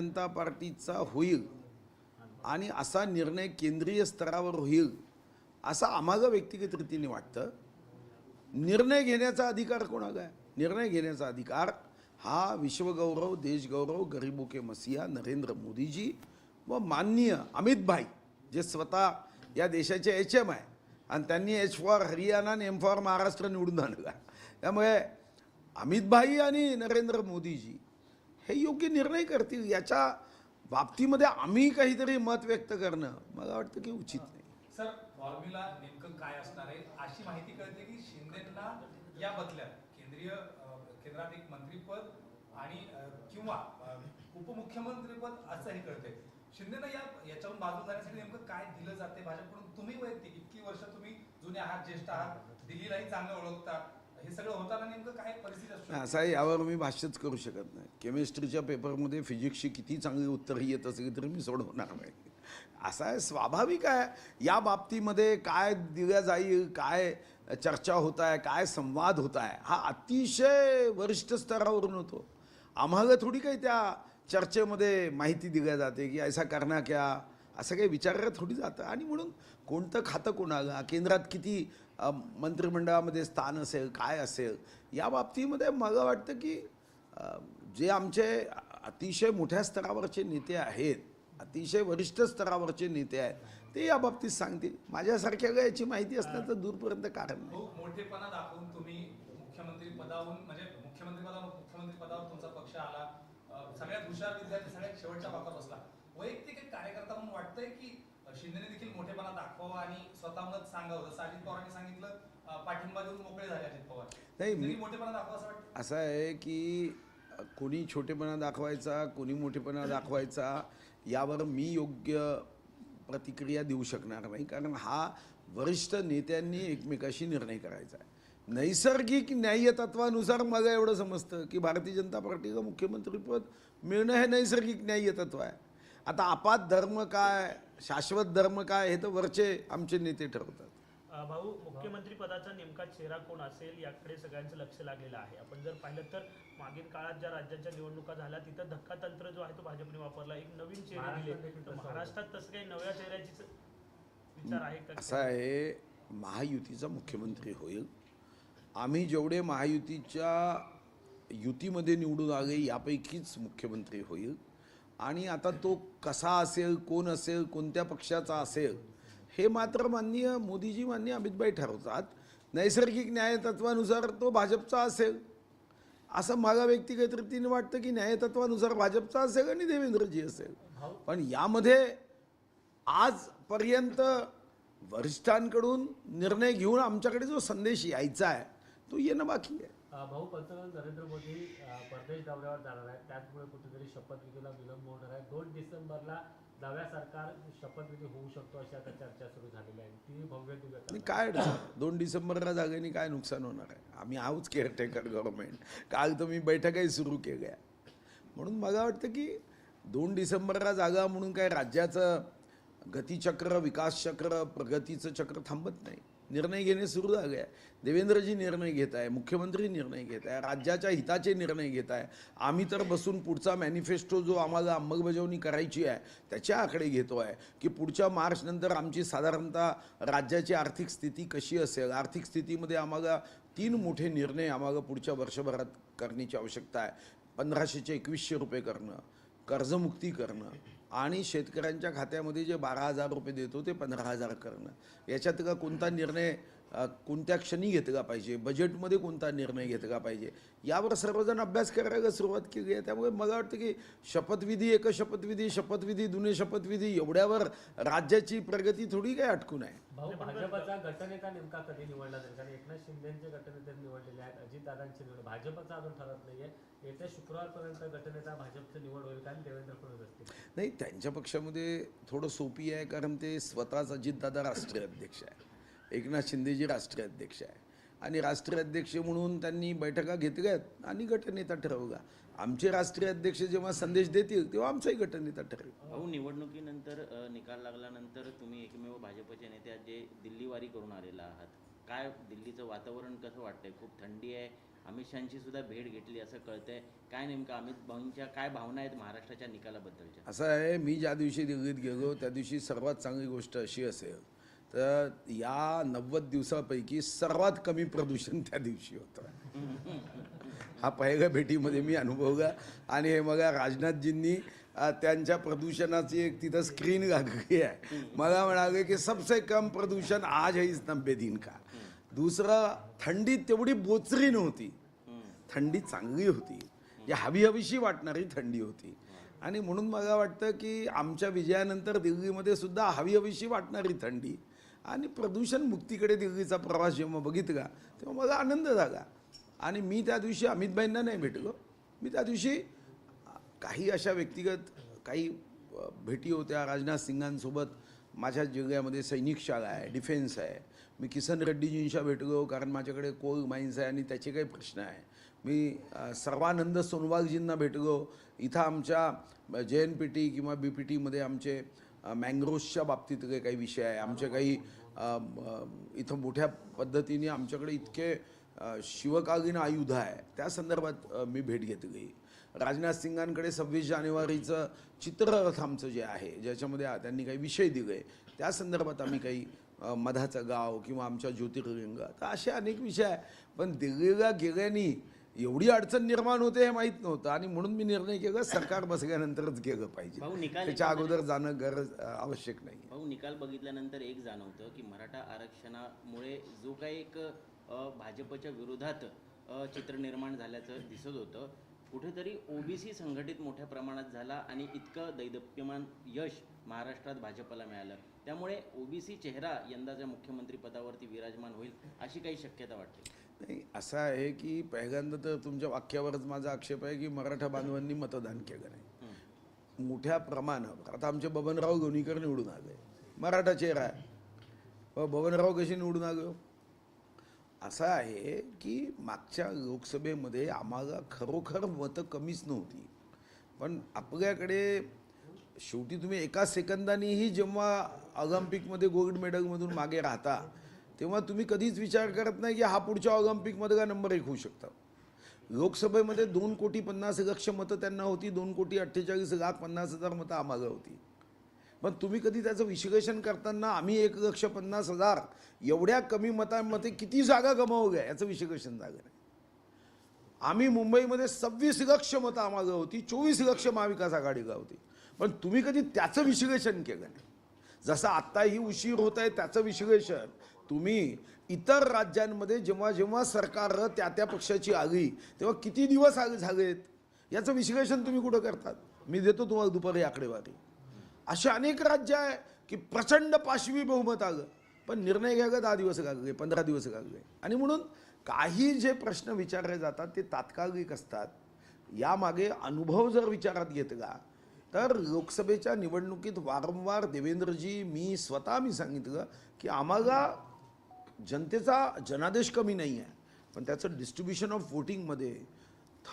जनता पार्टीचा होईल आणि असा निर्णय केंद्रीय स्तरावर होईल असं आम्हाला व्यक्तिगत रीतीने वाटतं. निर्णय घेण्याचा अधिकार कोणाला आहे? निर्णय घेण्याचा अधिकार हा विश्वगौरव देशगौरव गरीबो के मसीहा नरेंद्र मोदीजी व माननीय अमित भाई जे स्वतः या देशाचे एच एम आहे. आणि त्यांनी एच फॉर हरियाणा आणि एम फॉर महाराष्ट्र निवडून आणला. त्यामुळे अमित भाई आणि नरेंद्र मोदीजी हे योग्य निर्णय करतील याच्या बाबतीमध्ये आम्ही काहीतरी मत व्यक्त करणं मला वाटतं की उचित नाही. सर फॉर्म्युला नेमकं काय असणार आहे? अशी माहिती कळते की शिंदेना या बदल्यात केंद्रीय केंद्रात एक मंत्रीपद आणि किंवा उपमुख्यमंत्रीपद असंही कळते शिंदेना या याच्यावरून बाजू जाण्यासाठी नेमकं काय दिलं जाते? भाजपकडून तुम्ही वैयक्तिक इतकी वर्ष तुम्ही जुने आहात ज्येष्ठ आहात दिल्लीलाही चांगलं ओळखता. हे सगळं होताना नेमकं काय परिस्थिती असू शकते? असं आहे यावर मी भाष्यच करू शकत नाही. केमिस्ट्रीच्या पेपरमध्ये फिजिक्सची किती चांगली उत्तर येत असली तरी मी सोडवणार नाही. असं आहे स्वाभाविक आहे. या बाबतीमध्ये काय दिल्या जाईल काय चर्चा होत आहे काय संवाद होत आहे हा अतिशय वरिष्ठ स्तरावरून होतो. आम्हाला थोडी काही त्या चर्चेमध्ये माहिती दिल्या जाते की ऐसा करणार क्या असं काही विचारलं थोडी जातं. आणि म्हणून कोणतं खातं कोणाला केंद्रात किती मंत्रिमंडळामध्ये स्थान असेल काय असेल या बाबतीमध्ये मला वाटतं की जे आमचे अतिशय मोठ्या स्तरावरचे नेते आहेत अतिशय वरिष्ठ स्तरावरचे नेते आहेत ते या बाबतीत सांगतील. माझ्यासारख्याला याची माहिती असण्याचं दूरपर्यंत कारण नाही. मोठेपणा दाखवून तुम्ही मुख्यमंत्री पदावरून म्हणजे मुख्यमंत्री पदावर मुख्यमंत्री पदावर तुमचा पक्ष आला. सगळ्यात हुशार विद्यार्थी सगळ्यात शेवटच्या भागात बसला. वैयक्तिक एक कार्यकर्ता म्हणून वाटतंय की शिंदेने देखील मोठेपणा दाखवावा आणि स्वतः मत सांगावं. जसं अजित पवारांनी सांगितलं पाठिंबा देऊन मोकळे झाले अजित पवार. नाही, मोठेपणा दाखवा असं वाटतं? असं आहे की कोणी छोटेपणा दाखवायचा कोणी मोठेपणा दाखवायचा यावर मी योग्य प्रतिक्रिया देऊ शकणार नाही. कारण हा वरिष्ठ नेत्यांनी एकमेकाशी निर्णय करायचा आहे. नैसर्गिक न्याय्य तत्वानुसार मला एवढं समजतं की भारतीय जनता पार्टीला मुख्यमंत्रीपद मिळणं हे नैसर्गिक न्याय्य तत्व आहे. आता आपात धर्म काय शाश्वत धर्म काय हे तर वरचे आमचे नेते ठरवतात. भाऊ मुख्यमंत्री पदाचा नेमका चेहरा कोण असेल याकडे सगळ्यांचं लक्ष लागलेलं आहे. आपण जर पाहिलं तर मागील काळात ज्या राज्यांच्या निवडणुका झाल्या तिथं धक्का तंत्र जो आहे तो भाजपने वापरला. एक नवीन चेहरे दिले. तर महाराष्ट्रात तसं काही नव्या चेहऱ्याची विचार आहे का? असं आहे महायुतीचा मुख्यमंत्री होईल. आम्ही जेवढे महायुतीच्या युतीमध्ये निवडून आले यापैकीच मुख्यमंत्री होईल. आणि आता तो कसा असेल कोण असेल कोणत्या पक्षाचा असेल हे मात्र माननीय मोदीजी माननीय अमितभाई ठरवतात. नैसर्गिक न्यायतत्वानुसार तो भाजपचा असेल. असं मला व्यक्तिगत रीतीने वाटतं की न्यायतत्वानुसार भाजपचा असेल आणि देवेंद्रजी असेल. पण यामध्ये आजपर्यंत वरिष्ठांकडून निर्णय घेऊन आमच्याकडे जो संदेश यायचा आहे तो येणं बाकी आहे. भाऊ पंतप्रधान नरेंद्र मोदी परदेश दौऱ्यावर जाणार आहेत. त्याचमुळे कुठेतरी शपथविधीला विलंब होणार आहे. दोन डिसेंबरला नव्या सरकार शपथविधी होऊ शकतो अशा आता चर्चा सुरू झालेली आहे. ती भव्य दिव्य काय दोन डिसेंबरला जागेने काय नुकसान होणार आहे? आम्ही आहोत केअरटेकर गव्हर्नमेंट. काल तर मी बैठकाही सुरू केल्या. म्हणून मला वाटतं की दोन डिसेंबरला जागा म्हणून काय राज्याचं गतिचक्र विकासचक्र प्रगतीचं चक्र थांबत नाही. निर्णय घेणे सुरू झाले आहे. देवेंद्रजी निर्णय घेत आहे मुख्यमंत्री निर्णय घेत आहे राज्याच्या हिताचे निर्णय घेत आहे. आम्ही तर बसून पुढचा मॅनिफेस्टो जो आम्हाला अंमलबजावणी करायची आहे त्याच्या आकडे घेतो आहे की पुढच्या मार्चनंतर आमची साधारणतः राज्याची आर्थिक स्थिती कशी असेल? आर्थिक स्थितीमध्ये आम्हाला तीन मोठे निर्णय आम्हाला पुढच्या वर्षभरात करण्याची आवश्यकता आहे. पंधराशेचे एकवीसशे रुपये करणं कर्जमुक्ती करणं आणि शेतकऱ्यांच्या खात्यामध्ये जे बारा हजार रुपये देतो ते पंधरा हजार करणं. याच्यात का कोणता निर्णय कोणत्या क्षणी घेतला पाहिजे? बजेटमध्ये कोणता निर्णय घेतला पाहिजे? यावर सर्वजण अभ्यास करायला सुरुवात केली आहे. त्यामुळे मला वाटतं की शपथविधी एक शपथविधी शपथविधी दुने शपथविधी एवढ्यावर राज्याची प्रगती थोडी काय अटकून आहे. भाऊ भाजपचा गटनेता नेमका कधी निवडला जाईल? कारण एकनाथ शिंदेचे गटनेते निवडलेले आहेत. अजितदादांची निवड भाजपचा अजून ठरत नाहीये. येत्या शुक्रवारपर्यंत गटनेता भाजपची निवड होईल कारण देवेंद्र फडणवीस असतील. नाही त्यांच्या पक्षामध्ये थोडं सोपी आहे कारण ते स्वतःच अजितदादा राष्ट्रीय अध्यक्ष आहे एकनाथ शिंदेजी राष्ट्रीय अध्यक्ष आहे. आणि राष्ट्रीय अध्यक्ष म्हणून त्यांनी बैठका घेतल्यात आणि गटनेता ठरवला आमचे राष्ट्रीय अध्यक्ष जेव्हा संदेश देतील तेव्हा आमचाही गटनेता ठरेल. भाऊ निवडणुकीनंतर निकाल लागल्यानंतर तुम्ही एकमेव भाजपचे नेते जे दिल्लीवारी करून आलेला आहात काय दिल्लीचं वातावरण कसं वाटतंय? खूप थंडी आहे. अमित शहाची सुद्धा भेट घेतली असं कळतंय. काय नेमकं अमित भाऊंच्या काय भावना आहेत महाराष्ट्राच्या निकालाबद्दलच्या? असं आहे मी ज्या दिवशी दिल्लीत गेलो त्या दिवशी सर्वात चांगली गोष्ट अशी असेल तर या नव्वद दिवसापैकी सर्वात कमी प्रदूषण त्या दिवशी होतं. हा पहिल्या भेटीमध्ये मी अनुभवला. आणि हे बघा राजनाथजींनी त्यांच्या प्रदूषणाची एक तिथं स्क्रीन लागली आहे. मला म्हणाले की सबसे कम प्रदूषण आज है इस नब्बे दिन का. दुसरं थंडी तेवढी बोचरी नव्हती. थंडी चांगली होती. म्हणजे जी हवी हवीशी वाटणारी थंडी होती. आणि म्हणून मला वाटतं की आमच्या विजयानंतर दिल्लीमध्ये सुद्धा हवी हवीशी वाटणारी थंडी. आणि प्रदूषण मुक्तीकडे दिल्लीचा प्रवास जेव्हा बघितला तेव्हा मला आनंद झाला. आणि मी त्या दिवशी अमितभाईंना नाही भेटलो. मी त्या दिवशी काही अशा व्यक्तिगत काही भेटी होत्या राजनाथ सिंगांसोबत. माझ्या जिल्ह्यामध्ये सैनिक शाळा आहे डिफेन्स आहे. मी किसन रेड्डीजींशी भेटलो कारण माझ्याकडे कोल माइन्स आहे आणि त्याचे काही प्रश्न आहे. मी सर्वानंद सोनवालजींना भेटलो. इथं आमच्या जे एन पी टी किंवा बी पी टीमध्ये आमचे मँग्रोव्सच्या बाबतीत बाबतीतले काही विषय आहे आमच्या काही इथं मोठ्या पद्धतीने आमच्याकडे इतके शिवकालीन आयुध आहे त्या संदर्भात मी भेट घेतली. राजनाथ सिंगांकडे सव्वीस जानेवारीचं चित्ररथ आमचं जे आहे ज्याच्यामध्ये त्यांनी काही विषय दिले त्या संदर्भात आम्ही काही मधाचं गाव किंवा आमच्या ज्योतिर्लिंग तर असे अनेक विषय आहे. पण दिल्लीला गेल्याने एवढी अडचण निर्माण होते हे माहीत नव्हतं. आणि म्हणून मी निर्णय केला सरकार बसल्यानंतरच गेलं पाहिजे. भाऊ, निकाल त्याच्या अगोदर जाणं गरज आवश्यक नाही. भाऊ निकाल बघितल्यानंतर एक जाणवतं की मराठा आरक्षणामुळे जो काही एक भाजपच्या विरोधात चित्र निर्माण झाल्याचं दिसत होतं. कुठेतरी ओबीसी संघटित मोठ्या प्रमाणात झाला आणि इतकं दैदप्यमान यश महाराष्ट्रात भाजपला मिळालं. त्यामुळे ओबीसी चेहरा यंदाच्या मुख्यमंत्री पदावरती विराजमान होईल अशी काही शक्यता वाटते? नाही असं आहे की पहिल्यांदा तर तुमच्या वाक्यावरच माझा आक्षेप आहे की मराठा बांधवांनी मतदान केलं नाही. मोठ्या प्रमाणावर. आता आमचे बबनराव गोनीकर निवडून आले. मराठा चेहरा आहे. बबनराव कसे निवडून आलो हो? असं आहे की मागच्या लोकसभेमध्ये आम्हाला खरोखर मतं कमीच नव्हती. पण आपल्याकडे शेवटी तुम्ही एका सेकंदानेही जेव्हा ऑलिम्पिकमध्ये गोल्ड मेडलमधून मागे राहता तेव्हा तुम्ही कधीच विचार करत नाही की हा पुढच्या ऑलिम्पिकमध्ये का नंबर एक होऊ शकता. लोकसभेमध्ये दोन कोटी पन्नास लक्ष मतं त्यांना होती दोन कोटी अठ्ठेचाळीस लाख पन्नास हजार मतं आम्हाला होती. पण तुम्ही कधी त्याचं विश्लेषण करताना आम्ही एक लक्ष पन्नास हजार एवढ्या कमी मतांमध्ये किती जागा गमावल्या याचं विश्लेषण झालं नाही. आम्ही मुंबईमध्ये सव्वीस लक्ष मतं आम्हाला होती चोवीस लक्ष महाविकास आघाडीला होती. पण तुम्ही कधी त्याचं विश्लेषण केलं नाही. जसं आत्ताही उशीर होत आहे त्याचं विश्लेषण तुम्ही इतर राज्यांमध्ये जेव्हा जेव्हा सरकार त्या त्या पक्षाची आली तेव्हा किती दिवस आले झालेत? याचं विश्लेषण तुम्ही कुठं करतात? मी देतो तुम्हाला दुपारी आकडेवारी. असे अनेक राज्य आहे की प्रचंड पाशवी बहुमत आलं. पण निर्णय घ्यायला दहा दिवस लागले पंधरा दिवस लागले आणि म्हणून काही जे प्रश्न विचारले जातात ते तात्कालिक असतात. यामागे अनुभव जर विचारात घेतला तर लोकसभेच्या निवडणुकीत वारंवार देवेंद्रजी मी स्वतः मी सांगितलं की आम्हाला जनतेचा जनादेश कमी नाही आहे पण त्याचं डिस्ट्रीब्युशन ऑफ वोटिंगमध्ये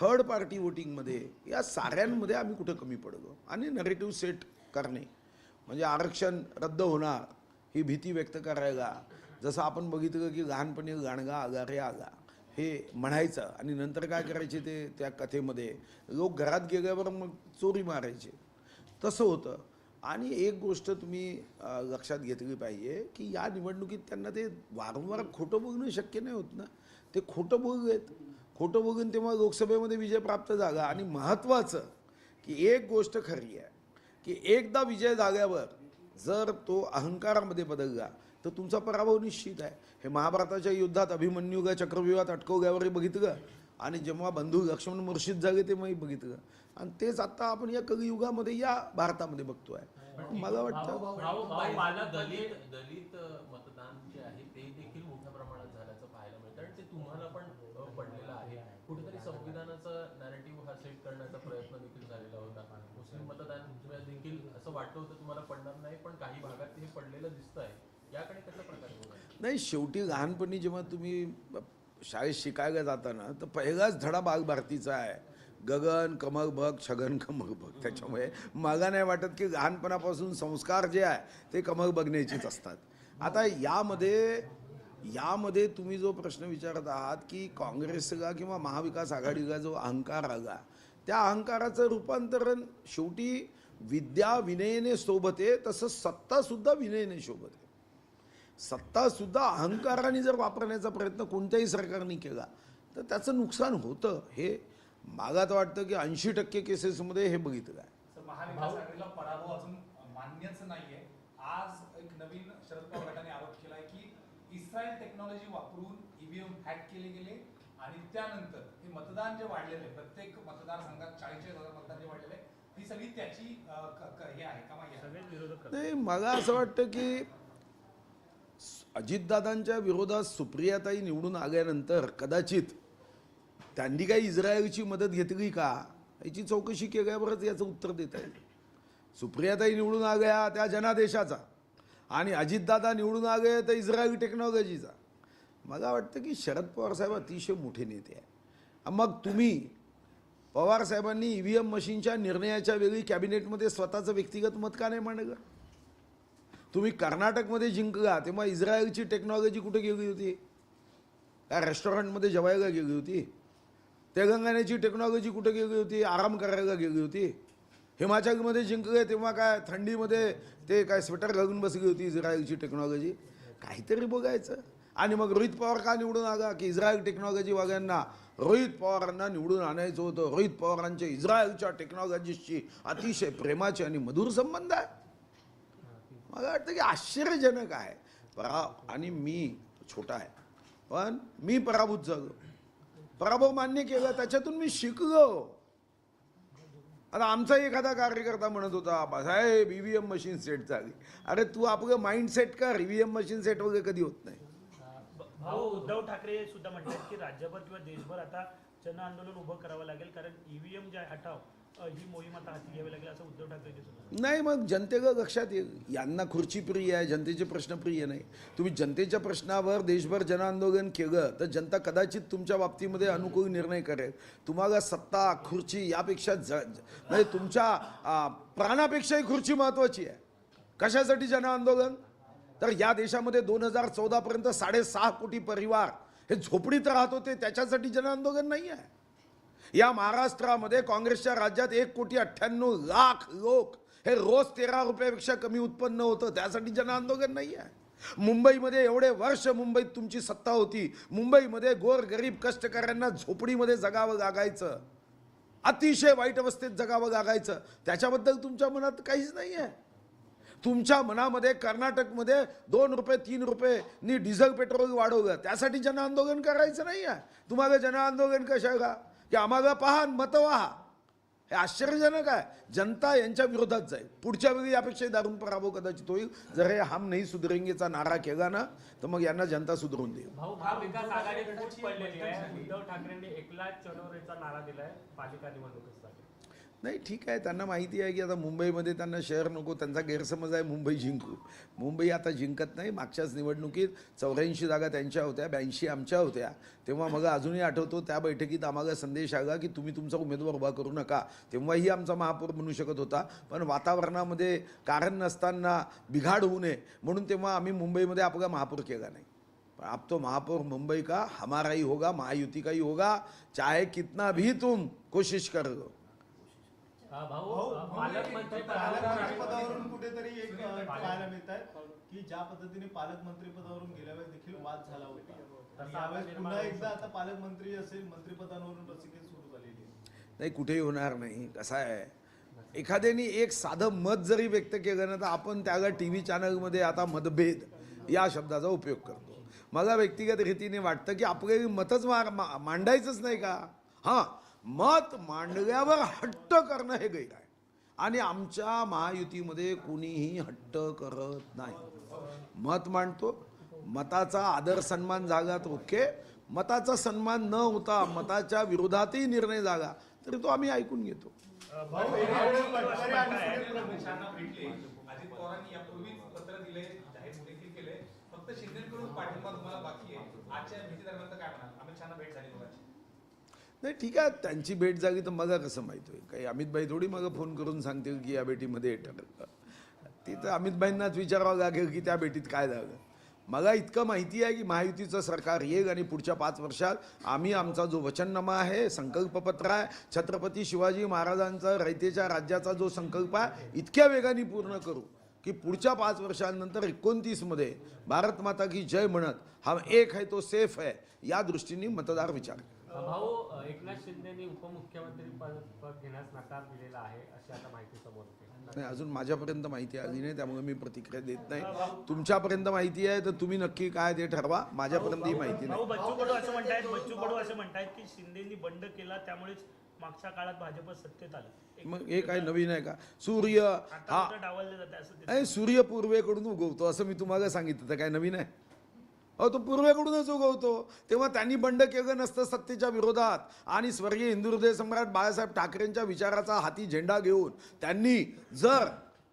थर्ड पार्टी वोटिंगमध्ये या साऱ्यांमध्ये आम्ही कुठं कमी पडलो. आणि नरेटिव्ह सेट करणे. म्हणजे आरक्षण रद्द होणार ही भीती व्यक्त करायला. जसं आपण बघितलं की लहानपणी गाणगा आगा रे आगा हे म्हणायचं. आणि नंतर काय करायचे ते त्या कथेमध्ये? लोक घरात गेल्यावर मग चोरी मारायचे. तसं होतं. आणि एक गोष्ट तुम्ही लक्षात घेतली पाहिजे की या निवडणुकीत त्यांना ते वारंवार खोटं बोलणं शक्य नाही होत ना. ते खोटं बोललेत. खोटं बोलून तेव्हा लोकसभेमध्ये विजय प्राप्त झाला आणि महत्त्वाचं की एक गोष्ट खरी आहे की एकदा विजय झाल्यावर जर तो अहंकारामध्ये बदलला तर तुमचा पराभव निश्चित आहे. हे महाभारताच्या युद्धात अभिमन्यूला चक्रव्यूहात अटकवल्यावरही बघितलं? आणि जेव्हा बंधू लक्ष्मण मुर्शिद झाले तेव्हाही बघितलं. आणि तेच आता आपण या कलियुगामध्ये या भारतामध्ये बघतोय. मला वाटतं दलित दलित मतदान जे आहे ते देखील मोठ्या प्रमाणात झाल्याचं पाहायला मिळतं आणि ते तुम्हाला पण अ, पडलेलं आहे. कुठेतरी संविधानाचं नॅरेटिव्ह हा सेट करण्याचा प्रयत्न देखील झालेला होता. मुस्लिम मतदान देखील असं वाटलं होतं तुम्हाला पडणार नाही पण काही भागात हे पडलेलं दिसत आहे याकडे कशा प्रकारे बघायचं? नाही शेवटी लहानपणी जेव्हा तुम्ही शाळेत शिकायला जाताना तर पहिलाच धडा बाग भारतीचा आहे. गगन कमर बघ छगन कमल बघ. त्याच्यामुळे मला नाही वाटत की लहानपणापासून संस्कार जे आहे ते कमर बघण्याचेच असतात. आता यामध्ये यामध्ये तुम्ही जो प्रश्न विचारत आहात की काँग्रेसला किंवा महाविकास आघाडीचा जो अहंकार आला त्या अहंकाराचं रूपांतरण शेवटी विद्या विनयने सोबत आहे तसं सत्तासुद्धा विनयने सोबत सत्तासुद्धा अहंकाराने जर वापरण्याचा प्रयत्न कोणत्याही सरकारने केला तर त्याचं नुकसान होतं. हे मागात वाटतं की ऐंशी टक्के केसेसमध्ये हे बघितलं आहे. तर महाविकास आघाडीला पराभव अजून मान्यच नाहीये. आज एक नवीन शरद पवार गटाने आरोप केलाय की इस्रायल टेक्नॉलॉजी वापरून ईव्हीएम हॅक केले गेले आणि त्यानंतर हे मतदान जे वाढलेलं आहे प्रत्येक मतदारसंघात चाळीस हजार मतदान जे वाढलेलं आहे ही सगळी त्याची क- क- हे आहे करतात. नाही मला असं वाटतं की अजितदादांच्या विरोधात सुप्रियाताई निवडून आल्यानंतर कदाचित त्यांनी काही इस्रायलची मदत घेतली का याची चौकशी केल्यावरच याचं उत्तर देता येईल. सुप्रियाताई निवडून आल्या त्या जनादेशाचा आणि अजितदादा निवडून आले तर इस्रायल टेक्नॉलॉजीचा मला वाटतं की शरद पवार साहेब अतिशय मोठे नेते आहे मग तुम्ही पवार साहेबांनी ई व्ही एम मशीनच्या निर्णयाच्या वेळी कॅबिनेटमध्ये स्वतःचं व्यक्तिगत मत का नाही मांडलं? तुम्ही कर्नाटकमध्ये जिंकला तेव्हा इस्रायलची टेक्नॉलॉजी कुठे गेली होती? काय रेस्टॉरंटमध्ये जेवायला गेली होती. तेलंगणाची टेक्नॉलॉजी कुठे गेली होती? आराम करायला गेली होती. हिमाचलमध्ये जिंकले तेव्हा काय थंडीमध्ये ते काय स्वेटर घालून बसली होती इस्रायलची टेक्नॉलॉजी काहीतरी बघायचं. आणि मग रोहित पवार का निवडून आला? की इस्रायल टेक्नॉलॉजी वाल्यांना रोहित पवारांना निवडून आणायचं होतं. रोहित पवारांचे इस्रायलच्या टेक्नॉलॉजीशी अतिशय प्रेमाचे आणि मधुर संबंध आहे. मला वाटतं की आश्चर्यजनक आहे. परा आणि मी छोटा आहे. पण मी पराभूत झालो. पराभव मान्य केला त्याच्यातून मी शिकलो. आता आमचा एखादा कार्यकर्ता म्हणत होता साहेब E V M machine set झाली. अरे तू आपलं माइंड सेट कर. E V M machine set वगैरे कधी होत नाही. भाऊ उद्धव ठाकरे सुद्धा म्हणतात की राज्यभर किंवा देशभर आता जन आंदोलन उभं करावं लागेल कारण ईव्हीएम जे हटाव. ही मोहीम आता हाती घ्यावी लागेल असं उद्धव ठाकरे नाही मग जनतेला लक्षात येईल. यांना खुर्ची प्रिय आहे जनतेचे प्रश्न प्रिय नाही. तुम्ही जनतेच्या प्रश्नावर देशभर जनआंदोलन केलं तर जनता कदाचित तुमच्या बाबतीमध्ये अनुकूल निर्णय करेल. तुम्हाला सत्ता खुर्ची यापेक्षा ज म्हणजे तुमच्या प्राणापेक्षाही खुर्ची महत्त्वाची आहे. कशासाठी जनआंदोलन तर या देशामध्ये दोन हजार चौदापर्यंत साडेसहा कोटी परिवार हे झोपडीत राहत होते त्याच्यासाठी जनआंदोलन नाही आहे. या महाराष्ट्रामध्ये काँग्रेसच्या राज्यात एक कोटी अठ्ठ्याण्णव लाख लोक हे रोज तेरा रुपयापेक्षा कमी उत्पन्न होतं. त्यासाठी जनआंदोलन नाही आहे मुंबईमध्ये एवढे वर्ष मुंबईत तुमची सत्ता होती. मुंबईमध्ये गोर गरीब कष्टकऱ्यांना झोपडीमध्ये जगावं लागायचं. अतिशय वाईट अवस्थेत जगावं लागायचं. त्याच्याबद्दल तुमच्या मनात काहीच नाही आहे तुमच्या मनामध्ये कर्नाटकमध्ये दोन रुपये तीन रुपये डिझेल पेट्रोल वाढवलं. त्यासाठी जनआंदोलन करायचं नाही आहे तुम्हाला जनआंदोलन कशा का की आम्हाला पहा आणि मतं व्हा. हे आश्चर्यजनक आहे. जनता यांच्या विरोधात जाईल. पुढच्या वेळी यापेक्षा दारुण पराभव कदाचित होईल. जर हे हम नाही सुधरेंगेचा नारा केला ना तर मग यांना जनता सुधरून देईल. उद्धव ठाकरेंनी एकला चळवळीचा नारा दिलाय पालिका निवडणुकीसाठी. नाही ठीक आहे त्यांना माहिती आहे की आता मुंबईमध्ये त्यांना शहर नको त्यांचा गैरसमज आहे मुंबई जिंकू. मुंबई आता जिंकत नाही मागच्याच निवडणुकीत चौऱ्याऐंशी जागा त्यांच्या होत्या ब्याऐंशी आमच्या होत्या. तेव्हा मग अजूनही आठवतो त्या बैठकीत आम्हाला संदेश आला की तुम्ही तुमचा उमेदवार उभा करू नका. तेव्हाही आमचा महापौर म्हणू शकत होता पण वातावरणामध्ये कारण नसताना बिघाड होऊ नये म्हणून तेव्हा आम्ही मुंबईमध्ये आपला महापौर केला नाही. पर आप तो महापौर मुंबई का? हमारा ही होगा महायुति का ही होगा चाहे कितना भी तुम कोशिश कर लो. भाऊ पालकमंत्री पदावरून कुठेतरी एक पाहायला मिळत आहे की ज्या पद्धतीने पालकमंत्री पदावरून गेल्या वेळेस देखील वाद झाला होता. यावेळेस पुन्हा एकदा आता पालकमंत्री असेल मंत्रिपदावरून रसिकेत सुरू झालेली नाही कुठेही होणार नाही. कसं आहे? एखाद्याने एक साधं मत जरी व्यक्त केलं ना तर आपण त्याला टी व्ही चॅनलमध्ये आता मतभेद या शब्दाचा उपयोग करतो. मला व्यक्तिगत रीतीने वाटतं की आपले मतच मा- मांडायचंच नाही का? हां. मत मांडल्यावर हट्ट करणं हे गैर आहे. आणि आमच्या महायुतीमध्ये कोणीही हट्ट करत नाही. मत मांडतो. मताचा आदर सन्मान जागा तर ओके. मताचा सन्मान न होता मताच्या विरोधातही निर्णय जागा. तरी तो आम्ही ऐकून घेतो. फक्त शिंदेकडून पाठिंबा तुम्हाला बाकी आहे आजच्या भेटीदरम्यान तर काय म्हणाल अमित शहाना भेट झाली. नाही ठीक आहे त्यांची भेट झाली तर मला कसं माहीत होईल? काही अमितभाई थोडी मग फोन करून सांगतील की या भेटीमध्ये ठरलं. ती तर अमितभाईंनाच विचारावं लागेल की त्या भेटीत काय झालं. मला इतकं माहिती आहे की महायुतीचं सरकार येईल आणि पुढच्या पाच वर्षात आम्ही आमचा जो वचननामा आहे संकल्पपत्र आहे छत्रपती शिवाजी महाराजांचा रयतेच्या राज्याचा जो संकल्प आहे इतक्या वेगाने पूर्ण करू की पुढच्या पाच वर्षांनंतर एकोणतीसमध्ये भारत माता की जय म्हणत हा एक आहे तो सेफ आहे या दृष्टीने मतदार विचार भाऊ एकनाथ शिंदेनी उपमुख्यमंत्री पद पद घेण्यास नकार दिलेला आहे अशी आता माहिती समोर येते. नाही अजून माझ्यापर्यंत माहिती आली नाही त्यामुळे मी प्रतिक्रिया देत नाही. तुमच्यापर्यंत माहिती आहे तर तुम्ही नक्की काय ते ठरवा. माझ्यापर्यंत ही माहिती नाही. बच्चू कडू असं म्हणतायत बच्चू कडू असं म्हणतायत की शिंदेनी बंड केला त्यामुळेच मागच्या काळात भाजप सत्तेत आलं. मग हे काय नवीन आहे का? सूर्य हा. डावलले जाते असं ते नाही सूर्य पूर्वेकडून उगवतो असं मी तुम्हाला सांगितलं तर काय नवीन आहे? अहो तो पूर्वेकडूनच उगवतो. तेव्हा त्यांनी बंड केलं नसतं सत्तेच्या विरोधात. आणि स्वर्गीय हिंदू हृदय सम्राट बाळासाहेब ठाकरेंच्या विचाराचा हाती झेंडा घेऊन त्यांनी जर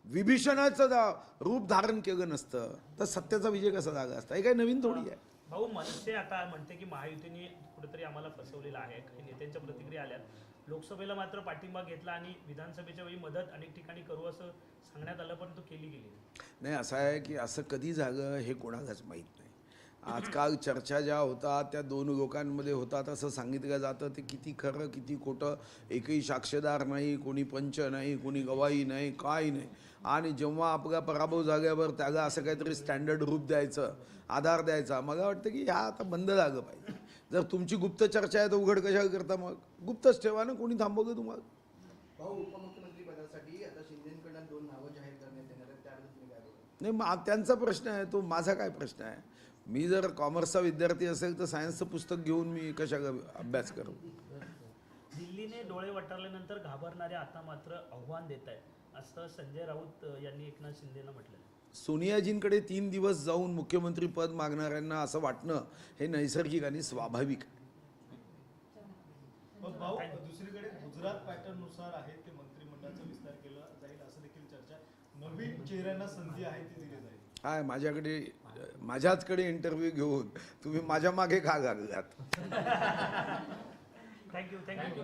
विभीषणाचं रूप धारण केलं नसतं तर सत्याचा विजय कसा झाला असता? हे काही नवीन थोडी आहे. भाऊ मनसे आता म्हणते की महायुतीने कुठेतरी आम्हाला फसवलेलं आहे. काही नेत्यांच्या प्रतिक्रिया आल्यात. लोकसभेला मात्र पाठिंबा घेतला आणि विधानसभेच्या वेळी मदत अनेक ठिकाणी करू असं सांगण्यात आलं पण तो केली गेली नाही. नाही असं आहे की असं कधी झालं हे कोणालाच माहीत नाही. आजकाल चर्चा ज्या होतात त्या दोन लोकांमध्ये होतात असं सांगितलं जातं. ते किती खरं किती खोटं. एकही साक्षीदार नाही कोणी पंच नाही कोणी गवाही नाही काय नाही. आणि जेव्हा आपला पराभव झाल्यावर त्याला असं काहीतरी स्टँडर्ड रूप द्यायचं आधार द्यायचा मला वाटतं की ह्या आता बंद झालं पाहिजे. जर तुमची गुप्त चर्चा आहे तर उघड कशाला करता मग? गुप्तच ठेवा ना कोणी थांबवलं तुम्हाला? भाऊ उपमुख्यमंत्री पदासाठी आता शिंदेकडून दोन नावं जाहीर करण्यात येणार आहेत त्याबद्दल तुम्ही काय बोलाल? नाही मग त्यांचा प्रश्न आहे तो माझा काय प्रश्न आहे? मी जर कॉमर्सचा विद्यार्थी असेल तर सायन्सचं पुस्तक घेऊन मी कशा अभ्यास करू? दिल्लीने डोळे वटारल्यानंतर घाबरणारे आता मात्र आव्हान देत आहेत. असं संजय राऊत यांनी एकनाथ शिंदेना म्हटलं सोनियाजींकडे तीन दिवस जाऊन मुख्यमंत्री पद मागणाऱ्यांना असं वाटणं हे नैसर्गिक आणि स्वाभाविक. आहे. दुसरीकडे गुजरात पॅटर्ननुसार आहे ते मंत्रिमंडळाचा विस्तार केला जाईल असं देखील चर्चा नवीन चेहऱ्यांना संधी आहे ती दिली जाईल. काय माझ्याकडे माझ्याचकडे इंटरव्ह्यू घेऊन तुम्ही माझ्या मागे का लागलात थँक्यू थँक्यू